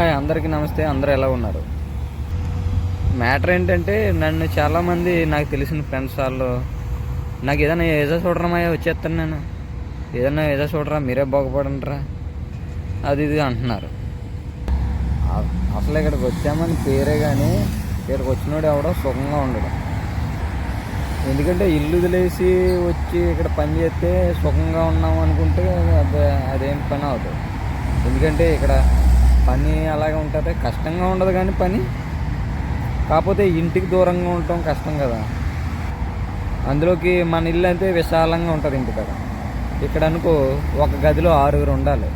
Hi అందరికీ నమస్తే అందరూ ఎలా ఉన్నారు? మ్యాటర్ ఏంటంటే నన్ను చాలామంది నాకు తెలిసిన ఫ్రెండ్స్ వాళ్ళు నాకు ఏదైనా ఏదో చూడరమయ్యా వచ్చేస్తాను నేను. ఏదైనా ఏదో చూడరా మీరే బాగుపడండిరా అది ఇది అంటున్నారు. అసలు ఇక్కడికి వచ్చామని పేరే కానీ ఇక్కడికి వచ్చినోడు ఎవడో సుఖంగా ఉండడు. ఎందుకంటే ఇల్లు వదిలేసి వచ్చి ఇక్కడ పని చేస్తే సుఖంగా ఉన్నాం అనుకుంటే అదే అదేం పని అవుతుంది ఎందుకంటే ఇక్కడ పని అలాగే ఉంటుంది. కష్టంగా ఉండదు కానీ పని. కాకపోతే ఇంటికి దూరంగా ఉండటం కష్టం కదా. అందులోకి మన ఇల్లు అయితే విశాలంగా ఉంటుంది ఇంటికాడ ఇక్కడ అనుకో ఒక గదిలో ఆరుగురు ఉండాలి.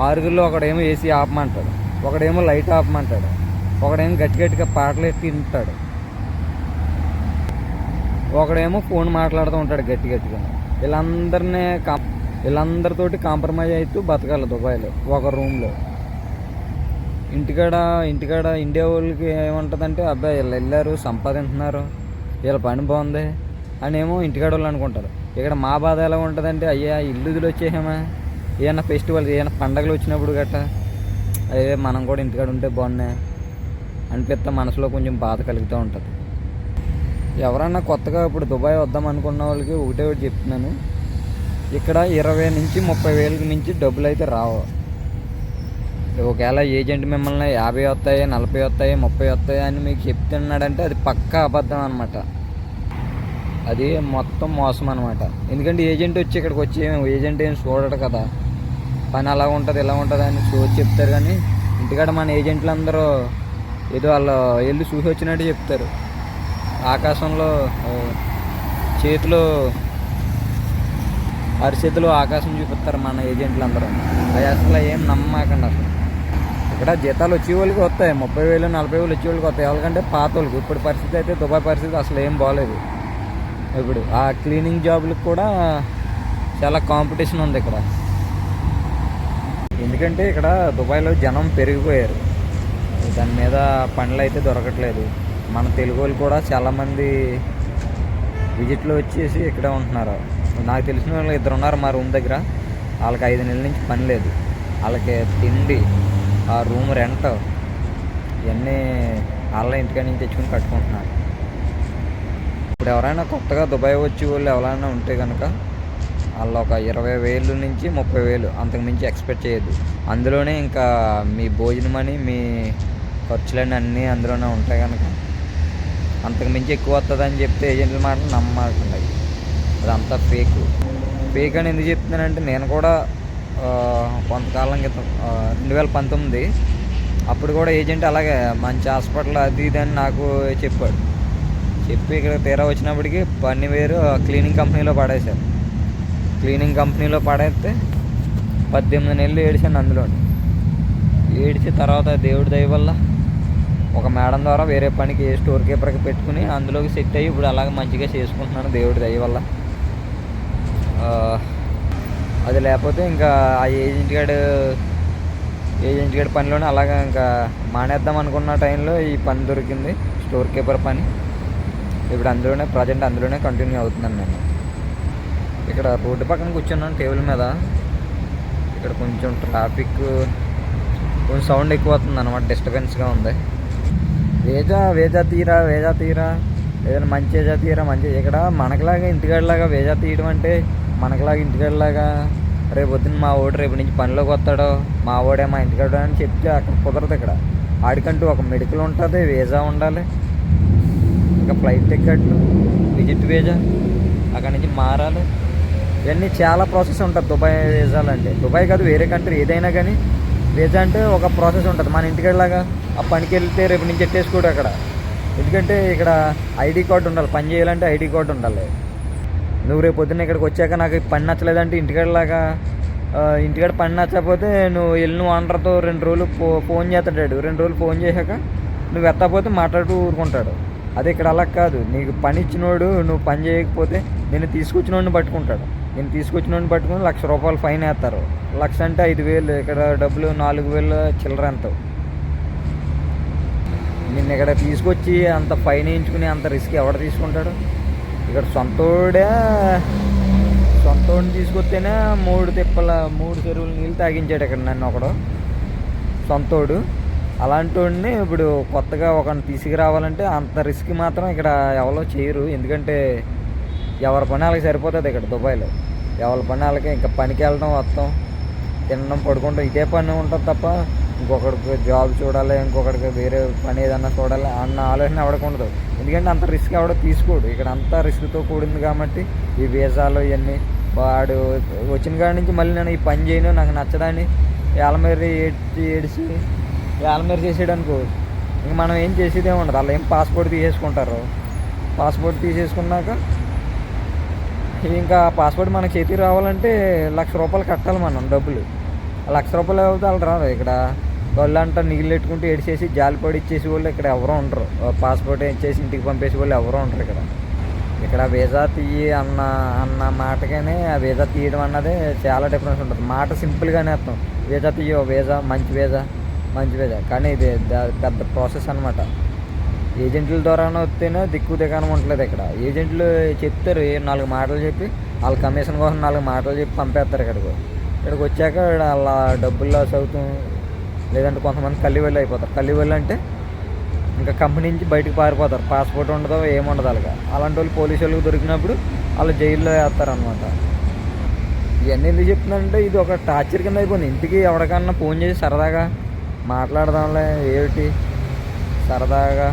ఆరుగురిలో ఒకడేమో ఏసీ ఆపమంటాడు. ఒకడేమో లైట్ ఆపమంటాడు. ఒకడేమో గట్టి గట్టిగా పాటలు ఎత్తి తింటాడు ఒకడేమో ఫోన్ మాట్లాడుతూ ఉంటాడు గట్టి గట్టిగా వీళ్ళందరినీ కాం వీళ్ళందరితోటి కాంప్రమైజ్ అవుతూ బతకాలి దుబాయ్లో ఒక రూమ్లో. ఇంటికాడ ఇంటికాడ ఇండియా వాళ్ళకి ఏముంటుందంటే అబ్బాయి వీళ్ళు వెళ్ళారు సంపాదించున్నారు వీళ్ళ పని బాగుంది అని ఏమో ఇంటికాడ వాళ్ళు అనుకుంటారు. ఇక్కడ మా బాధ ఎలా ఉంటుందంటే అయ్యా ఇల్లు వదిలి వచ్చేసామా? ఏమైనా ఫెస్టివల్స్ ఏమైనా పండగలు వచ్చినప్పుడు గట్ట అయ్యే మనం కూడా ఇంటికాడ ఉంటే బాగున్నాయి అనిపిస్తే మనసులో కొంచెం బాధ కలుగుతూ ఉంటుంది. ఎవరన్నా కొత్తగా ఇప్పుడు దుబాయ్ వద్దాం అనుకున్న వాళ్ళకి ఒకటే ఒకటి చెప్తున్నాను. ఇక్కడ ఇరవై నుంచి ముప్పై వేలకి మించి డబ్బులు అయితే రావు. ఒకవేళ ఏజెంట్ మిమ్మల్ని యాభై వస్తాయి నలభై వస్తాయి ముప్పై వస్తాయి అని మీకు చెప్తున్నాడంటే అది పక్కా అబద్ధం అనమాట అది మొత్తం మోసం అనమాట ఎందుకంటే ఏజెంట్ వచ్చి ఇక్కడికి వచ్చి ఏజెంట్ ఏం చూడడు కదా. పని అలా ఉంటుంది ఇలా ఉంటుంది అని చూసి చెప్తారు కానీ ఇంటికాడ మన ఏజెంట్లు అందరూ ఏదో వాళ్ళు వెళ్ళి చూసి వచ్చినట్టు చెప్తారు. ఆకాశంలో చేతిలో అరిచేతిలో ఆకాశం చూపిస్తారు మన ఏజెంట్లు అందరూ అది అసలు ఏం నమ్మకండి అసలు. ఇక్కడ జీతాలు వచ్చే వాళ్ళకి వస్తాయి ముప్పై వేలు నలభై వేలు వచ్చే వాళ్ళకి వస్తాయి. ఎవరికంటే పాత వాళ్ళకి. ఇప్పుడు పరిస్థితి అయితే దుబాయ్ పరిస్థితి అసలు ఏం బాగాలేదు ఇప్పుడు ఆ క్లీనింగ్ జాబులకు కూడా చాలా కాంపిటీషన్ ఉంది ఇక్కడ. ఎందుకంటే ఇక్కడ దుబాయ్లో జనం పెరిగిపోయారు. దాని మీద పనులు అయితే దొరకట్లేదు. మన తెలుగు వాళ్ళు కూడా చాలామంది విజిట్లో వచ్చేసి ఇక్కడే ఉంటున్నారు. నాకు తెలిసిన వాళ్ళు ఇద్దరు ఉన్నారు మా రూమ్ దగ్గర. వాళ్ళకి ఐదు నెలల నుంచి పని లేదు. వాళ్ళకి తిండి ఆ రూమ్ రెంట్ ఇవన్నీ వాళ్ళ ఇంటికాడ నుంచి తెచ్చుకుని కట్టుకుంటున్నారు. ఇప్పుడు ఎవరైనా కొత్తగా దుబాయ్ వచ్చి వాళ్ళు ఎవరైనా ఉంటే కనుక వాళ్ళు ఒక ఇరవై వేలు నుంచి ముప్పై వేలు అంతకు మించి ఎక్స్పెక్ట్ చేయొద్దు. అందులోనే ఇంకా మీ భోజనం అని మీ ఖర్చులన్నీ అన్నీ అందులోనే ఉంటాయి కనుక అంతకు మించి ఎక్కువ వస్తుంది అని చెప్తే ఏజెంట్ల మాటలు నమ్మకుండా. అదంతా ఫేక్. ఫేక్ అని ఎందుకు చెప్తున్నానంటే నేను కూడా కొంతకాలం క్రితం రెండు వేల పంతొమ్మిది. అప్పుడు కూడా ఏజెంట్ అలాగే మంచి హాస్పిటల్ అది ఇది అని నాకు చెప్పాడు. చెప్పి ఇక్కడ తీరా వచ్చినప్పటికి పని వేరు క్లీనింగ్ కంపెనీలో పడేశారు. క్లీనింగ్ కంపెనీలో పడేస్తే పద్దెనిమిది నెలలు ఏడిచాను అందులో ఏడిచి తర్వాత దేవుడి దయ వల్ల ఒక మేడం ద్వారా వేరే పనికి స్టోర్ కీపర్కి పెట్టుకుని అందులోకి సెట్ అయ్యి ఇప్పుడు అలాగే మంచిగా చేసుకుంటున్నాను దేవుడి దయ వల్ల. అది లేకపోతే ఇంకా ఆ ఏజెంట్ గారు ఏజెంట్ గారి పనిలోనే అలాగా ఇంకా మానేద్దాం అనుకున్న టైంలో ఈ పని దొరికింది స్టోర్ కీపర్ పని. ఇప్పుడు అందులోనే ప్రజెంట్ అందులోనే కంటిన్యూ అవుతున్నాను నేను ఇక్కడ రోడ్డు పక్కన కూర్చున్నాను టేబుల్ మీద. ఇక్కడ కొంచెం ట్రాఫిక్ కొంచెం సౌండ్ ఎక్కువ అవుతుంది అనమాట డిస్టర్బెన్స్గా ఉంది. వేజా వేజా తీరా వేజా తీరా? ఏదైనా మంచి వేజా తీరా మంచి ఇక్కడ మనకులాగా ఇంటికాడలాగా వేజా తీయడం అంటే మనకులాగా ఇంటికాడలాగా రేపు పొద్దున్న మా ఓడు రేపు నుంచి పనిలోకి వస్తాడు మా ఓడే మా ఇంటికాడ అని చెప్తే అక్కడ కుదరదు ఇక్కడ. ఆడికంటూ ఒక మెడికల్ ఉంటుంది వీజా ఉండాలి. ఇంకా ఫ్లైట్ టికెట్లు విజిట్ వీజా అక్కడి నుంచి మారాలి. ఇవన్నీ చాలా ప్రాసెస్ ఉంటుంది దుబాయ్ వీజాలంటే దుబాయ్ కాదు వేరే కంట్రీ ఏదైనా కానీ వీజా అంటే ఒక ప్రాసెస్ ఉంటుంది. మన ఇంటికెళ్ళలాగా ఆ పనికి వెళ్తే రేపు నుంచి ఎట్టేసుకోడు అక్కడ. ఎందుకంటే ఇక్కడ ఐడి కార్డు ఉండాలి పని చేయాలంటే ఐడి కార్డు ఉండాలి. నువ్వు రేపు పొద్దున్న ఇక్కడికి వచ్చాక నాకు పని నచ్చలేదంటే ఇంటికాడలాగా ఇంటికాడ పని నచ్చకపోతే నువ్వు వెళ్ళి నువ్వు ఓనర్తో రెండు రోజులు ఫో ఫోన్ చేస్తాడు రెండు రోజులు ఫోన్ చేశాక నువ్వు ఎత్తకపోతే మాట్లాడుతూ ఊరుకుంటాడు. అదే ఇక్కడ అలా కాదు. నీకు పని ఇచ్చినోడు నువ్వు పని చేయకపోతే నేను తీసుకొచ్చినోడిని పట్టుకుంటాడు. నేను తీసుకొచ్చినోడిని పట్టుకుని లక్ష రూపాయలు ఫైన్ వేస్తారు. లక్ష అంటే ఐదు వేలు. ఇక్కడ డబ్బులు నాలుగు వేలు చిల్లర ఎంత? నిన్ను ఇక్కడ తీసుకొచ్చి అంత ఫైన్ వేయించుకుని అంత రిస్క్ ఎవడ తీసుకుంటాడు? ఇక్కడ సొంతోడే. సొంతోడిని తీసుకొస్తేనే మూడు తిప్పల మూడు చెరువులు నీళ్ళు తాగించాడు ఇక్కడ నన్ను ఒకడు. సొంతోడు. అలాంటి వాడిని ఇప్పుడు కొత్తగా ఒకరిని తీసుకురావాలంటే అంత రిస్క్ మాత్రం ఇక్కడ ఎవరో చేయరు. ఎందుకంటే ఎవరి పని వాళ్ళకి సరిపోతుంది ఇక్కడ దుబాయ్లో. ఎవరి పని వాళ్ళకి ఇంకా పనికి వెళ్ళడం వస్తాం. తినడం పడుకుంటాం ఇదే పని ఉంటుంది తప్ప ఇంకొకరికి జాబ్ చూడాలి ఇంకొకరికి వేరే పని ఏదన్నా చూడాలి అన్న ఆలోచన ఎవరికి ఉండదు. ఎందుకంటే అంత రిస్క్ ఎవడ తీసుకోడు. ఇక్కడ అంతా రిస్క్తో కూడింది కాబట్టి ఈ వీసాలు ఇవన్నీ వాడు వచ్చిన కాడి నుంచి మళ్ళీ నేను ఈ పని చేయను నాకు నచ్చడాన్ని ఏలమేరి ఏడ్చి ఏడిచి ఏలమేరి చేసాడు అనుకో ఇంక మనం ఏం చేసేదే ఉండదు. అలా ఏం పాస్పోర్ట్ తీసేసుకుంటారు? పాస్పోర్ట్ తీసేసుకున్నాక ఇంకా పాస్పోర్ట్ మన చేతికి రావాలంటే లక్ష రూపాయలు కట్టాలి మనం డబ్బులు. లక్ష రూపాయలు అవుతే వాళ్ళు రాదు ఇక్కడ. వాళ్ళంతా నీళ్ళు పెట్టుకుంటూ ఏడిచేసి జాలిపడి ఇచ్చేసి వాళ్ళు ఇక్కడ ఎవరో ఉండరు. పాస్పోర్ట్ ఇచ్చేసి ఇంటికి పంపేసి వాళ్ళు ఎవరో ఉండరు ఇక్కడ. ఇక్కడ వీసా తీయి అన్న అన్న మాటగానే ఆ వీసా తీయడం అన్నది చాలా డిఫరెన్స్ ఉంటుంది. మాట సింపుల్గానే అర్థం. వీసా తీయో వీసా మంచి వీసా మంచి వీసా కానీ ఇది పెద్ద ప్రాసెస్ అనమాట ఏజెంట్ల ద్వారానే వస్తేనే దిక్కు దిగానం ఉండలేదు ఇక్కడ. ఏజెంట్లు చెప్తారు నాలుగు మాటలు చెప్పి వాళ్ళ కమిషన్ కోసం నాలుగు మాటలు చెప్పి పంపేస్తారు ఇక్కడికి. ఇక్కడికి వచ్చాక వాళ్ళ డబ్బులు లాస్ అవుతాం లేదంటే కొంతమంది కలివెళ్ళి అయిపోతారు. కలివెళ్ళి అంటే ఇంకా కంపెనీ నుంచి బయటకు పారిపోతారు. పాస్పోర్ట్ ఉండదు ఏముండదు అలాగా అలాంటి వాళ్ళు పోలీసు వాళ్ళకి దొరికినప్పుడు వాళ్ళు జైల్లో వేస్తారనమాట ఇవన్నీ ఎందుకు చెప్తున్నానంటే ఇది ఒక టార్చర్ కింద అయిపోయింది. ఇంటికి ఎవరికన్నా ఫోన్ చేసి సరదాగా మాట్లాడదాంలే ఏమిటి? సరదాగా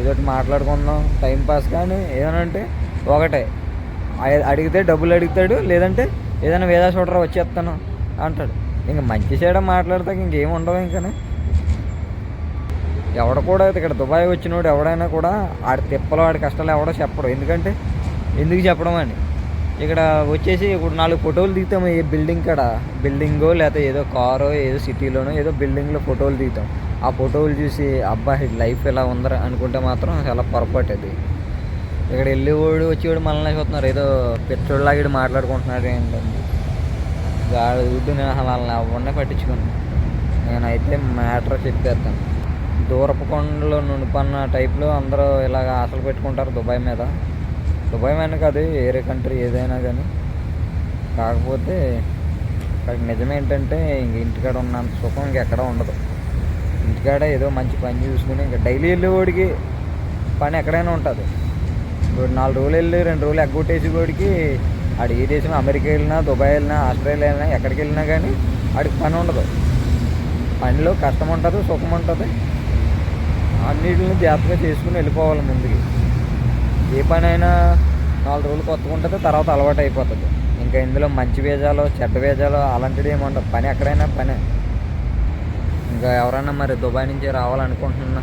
ఏదో మాట్లాడుకుందాం టైం పాస్ కానీ ఏదనంటే ఒకటే. అడిగితే డబ్బులు అడుగుతాడు లేదంటే ఏదైనా వేదా చూడరా వచ్చేస్తాను అంటాడు. ఇంక మంచి చేయడం మాట్లాడతాక ఇంకేం ఉండవు ఇంకనే. ఎవడ కూడా ఇక్కడ దుబాయ్ వచ్చినోడు ఎవడైనా కూడా ఆడి తిప్పలు ఆడి కష్టాలు ఎవడో చెప్పడు. ఎందుకంటే ఎందుకు చెప్పడం అని? ఇక్కడ వచ్చేసి ఇప్పుడు నాలుగు ఫోటోలు దిగుతాము ఏ బిల్డింగ్ కాడ. బిల్డింగో లేకపోతే ఏదో కారో ఏదో సిటీలోనో ఏదో బిల్డింగ్లో ఫోటోలు దిగుతాం. ఆ ఫోటోలు చూసి అబ్బా లైఫ్ ఎలా ఉందరా అనుకుంటే మాత్రం చాలా పొరపాటు అది ఇక్కడ వెళ్ళేవాడు వచ్చేవాడు మనల్ని చూస్తున్నారు. ఏదో పెట్రోల్ ఇటు మాట్లాడుకుంటున్నాడు ఏంటంటే గాడి దుడ్డు నేను వాళ్ళని ఎవరినే పట్టించుకోను. నేనైతే మ్యాటర్ చెప్పేస్తాను. దూరపు కొండలో నునుపన్న టైప్లో అందరూ ఇలాగ ఆశలు పెట్టుకుంటారు దుబాయ్ మీద. దుబాయ్ మీద కాదు వేరే కంట్రీ ఏదైనా కానీ కాకపోతే ఇక్కడ నిజం ఏంటంటే ఇంక ఇంటికాడ ఉన్నంత సుఖం ఇంకెక్కడ ఉండదు. ఇంటికాడ ఏదో మంచి పని చూసుకుని ఇంకా డైలీ వెళ్ళేవాడికి పని ఎక్కడైనా ఉంటుంది. ఇప్పుడు నాలుగు రోజులు వెళ్ళి రెండు రోజులు ఎగ్గొట్టేసేవాడికి ఆడు ఏ దేశం అమెరికా వెళ్ళినా దుబాయ్ వెళ్ళినా ఆస్ట్రేలియా వెళ్ళినా ఎక్కడికి వెళ్ళినా కానీ ఆడికి పని ఉండదు. పనిలో కష్టం ఉంటుంది సుఖం ఉంటుంది. అన్నిటిని జాగ్రత్తగా చేసుకుని వెళ్ళిపోవాలి ముందుకి. ఏ పని అయినా నాలుగు రోజులు కొత్తగా ఉంటుంది తర్వాత అలవాటు అయిపోతుంది. ఇంకా ఇందులో మంచి వేజాలు చెడ్డ వేజాలు అలాంటిది ఏమి ఉండదు. పని ఎక్కడైనా పనే. ఇంకా ఎవరైనా మరి దుబాయ్ నుంచి రావాలనుకుంటున్నా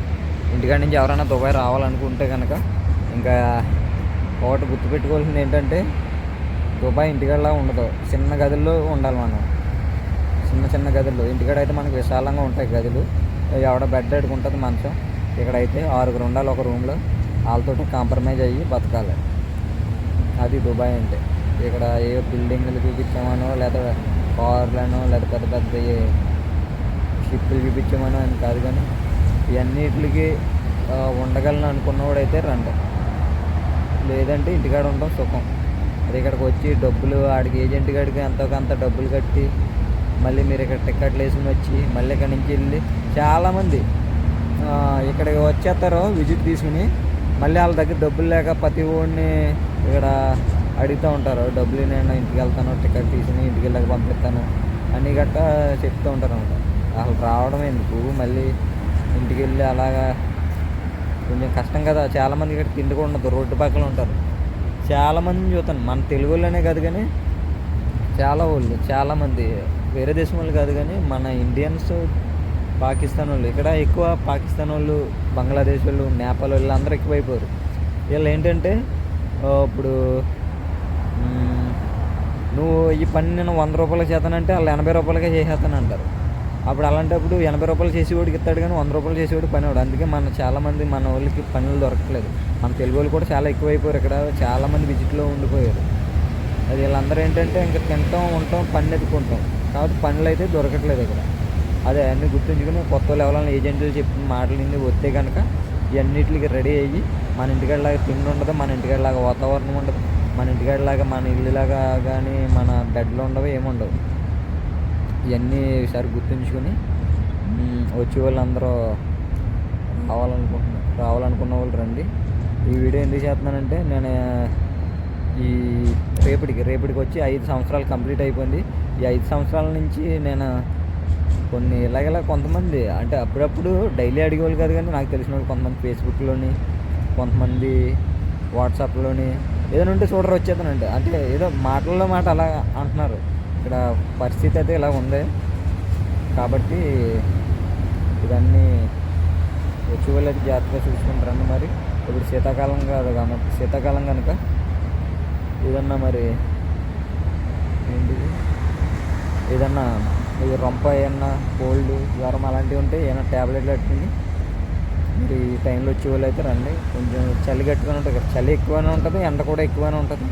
ఇంటికాడ నుంచి ఎవరైనా దుబాయ్ రావాలనుకుంటే కనుక ఇంకా ఒకటి గుర్తుపెట్టుకోవాల్సింది ఏంటంటే దుబాయ్ ఇంటికాడలా ఉండదు. చిన్న గదుల్లో ఉండాలి మనం. చిన్న చిన్న గదుల్లో. ఇంటికాడ అయితే మనకు విశాలంగా ఉంటాయి గదులు. ఎవడ బెడ్ అడుకుంటుంది మంచం. ఇక్కడైతే ఆరుగురు ఉండాలి ఒక రూమ్లో. వాళ్ళతో కాంప్రమైజ్ అయ్యి బతకాలి. అది దుబాయ్ అంటే. ఇక్కడ ఏ బిల్డింగ్లు చూపించామనో లేదా కార్లను లేదా పెద్ద పెద్ద షిప్పులు చూపించామనో అని కాదు కానీ ఇవన్నిటికి ఉండగలను అనుకున్నవాడైతే రండి. లేదంటే ఇంటికాడ ఉండడం సుఖం. మరి ఇక్కడికి వచ్చి డబ్బులు ఆడికి ఏజెంట్ గడికి ఎంతో కొంత డబ్బులు కట్టి మళ్ళీ మీరు ఇక్కడ టికెట్లు వేసుకుని వచ్చి మళ్ళీ ఇక్కడ నుంచి వెళ్ళి చాలామంది ఇక్కడికి వచ్చేస్తారు విజిట్ తీసుకుని. మళ్ళీ వాళ్ళ దగ్గర డబ్బులు లేక ప్రతి ఊడిని ఇక్కడ అడుగుతూ ఉంటారు. డబ్బులు నేను ఇంటికి వెళ్తాను టికెట్ తీసుకుని ఇంటికి వెళ్ళక పంపిస్తాను అని గట్టా చెప్తూ ఉంటారు అనమాట. అసలు రావడం ఎందుకు? మళ్ళీ ఇంటికి వెళ్ళి అలాగా కొంచెం కష్టం కదా. చాలామంది ఇక్కడ తిండి కూడా ఉండదు. రోడ్డు పక్కన ఉంటారు. చాలామందిని చూస్తాను. మన తెలుగు వాళ్ళనే కాదు కానీ చాలా వాళ్ళు చాలామంది వేరే దేశం వాళ్ళు కాదు కానీ మన ఇండియన్స్ పాకిస్తాన్ వాళ్ళు ఇక్కడ ఎక్కువ పాకిస్తాన్ వాళ్ళు బంగ్లాదేశ్ వాళ్ళు నేపాల్ వాళ్ళు అందరూ ఎక్కువైపోయారు. వీళ్ళు ఏంటంటే ఇప్పుడు నువ్వు ఈ పని నేను వంద రూపాయలకి చేస్తానంటే వాళ్ళు ఎనభై రూపాయలకే చేసేస్తాను అంటారు అప్పుడు అలాంటప్పుడు ఎనభై రూపాయలు చేసేవాడికి ఇస్తాడు కానీ వంద రూపాయలు చేసేవాడు పని వాడు అందుకే మన చాలామంది మన వాళ్ళకి పనులు దొరకట్లేదు. మన తెలుగు వాళ్ళు కూడా చాలా ఎక్కువైపోయారు. ఇక్కడ చాలామంది విజిట్లో ఉండిపోయారు. అది వీళ్ళందరూ ఏంటంటే ఇంకా తింటాం ఉంటాం పని ఎత్తుకుంటాం కాబట్టి పనులు అయితే దొరకట్లేదు ఇక్కడ. అదే అన్నీ గుర్తుంచుకుని కొత్త వాళ్ళు ఎవరైనా ఏజెంట్లు చెప్పిన మాటలు వస్తే కనుక ఇవన్నిటికి రెడీ అయ్యి మన ఇంటికాడలాగా తిండి ఉండదు మన ఇంటికాడలాగా వాతావరణం ఉండదు. మన ఇంటికాడలాగా మన ఇల్లులాగా కానీ మన బెడ్లు ఉండవు ఏముండవు ఇవన్నీ ఈసారి గుర్తుంచుకొని వచ్చే వాళ్ళందరూ రావాలనుకుంటున్నా రావాలనుకున్న వాళ్ళు రండి. ఈ వీడియో ఎందుకు చేస్తున్నానంటే నేను ఈ రేపటికి రేపటికి వచ్చి ఐదు సంవత్సరాలు కంప్లీట్ అయిపోయింది. ఈ ఐదు సంవత్సరాల నుంచి నేను కొన్ని ఇలాగలా కొంతమంది అంటే అప్పుడప్పుడు డైలీ అడిగేవాళ్ళు కాదు కానీ నాకు తెలిసిన వాళ్ళు కొంతమంది ఫేస్బుక్లోని కొంతమంది వాట్సాప్లోని ఏదైనా ఉంటే చూడరు వచ్చేదానంటే అంటే ఏదో మాటల్లో మాట అలా అంటున్నారు. ఇక్కడ పరిస్థితి అయితే ఇలా ఉంది. కాబట్టి ఇవన్నీ వచ్చేవాళ్ళు అయితే జాగ్రత్తగా చూసుకుంటారండి మరి ఇప్పుడు శీతాకాలం కాదు కాబట్టి శీతాకాలం కనుక ఏదన్నా మరి ఏంటిది ఏదన్నా ఇది రొంప ఏమన్నా కోల్డ్ జ్వరం అలాంటివి ఉంటే ఏమైనా ట్యాబ్లెట్లు పెట్టుకుని మరి ఈ టైంలో వచ్చే వాళ్ళు అయితే రండి. కొంచెం చలి గట్టుగానే ఉంటుంది చలి ఎక్కువనే ఉంటుంది ఎండ కూడా ఎక్కువనే ఉంటుంది.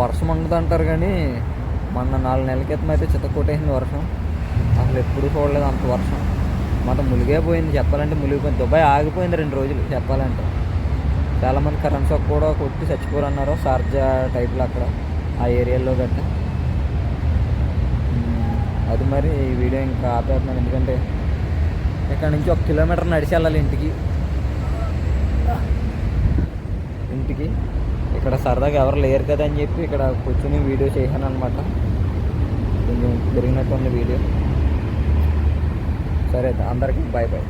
వర్షం ఉండదు అంటారు కానీ మొన్న నాలుగు నెలల క్రితం అయితే చిత్తకొట్టేసింది వర్షం. అసలు ఎప్పుడు చూడలేదు అంత వర్షం. మొత్తం ములిగే పోయింది చెప్పాలంటే మునిగిపోయింది. దుబాయ్ ఆగిపోయింది రెండు రోజులు చెప్పాలంటే. చాలామంది కరెంట్ షాక్ కూడా కొట్టి చచ్చిపోరన్నారు సార్జా షార్జా టైప్లో అక్కడ ఆ ఏరియాలో గట్ట. అది మరి ఈ వీడియో ఇంకా ఆపేస్తున్నాను. ఎందుకంటే ఇక్కడ నుంచి ఒక కిలోమీటర్ నడిచి వెళ్ళాలి ఇంటికి. ఇంటికి. ఇక్కడ సరదాగా ఎవరు లేరు కదా అని చెప్పి ఇక్కడ కూర్చొని వీడియో చేశాను అనమాట కొంచెం పెరిగినట్టు ఉంది వీడియో. సరే అందరికీ బాయ్ బాయ్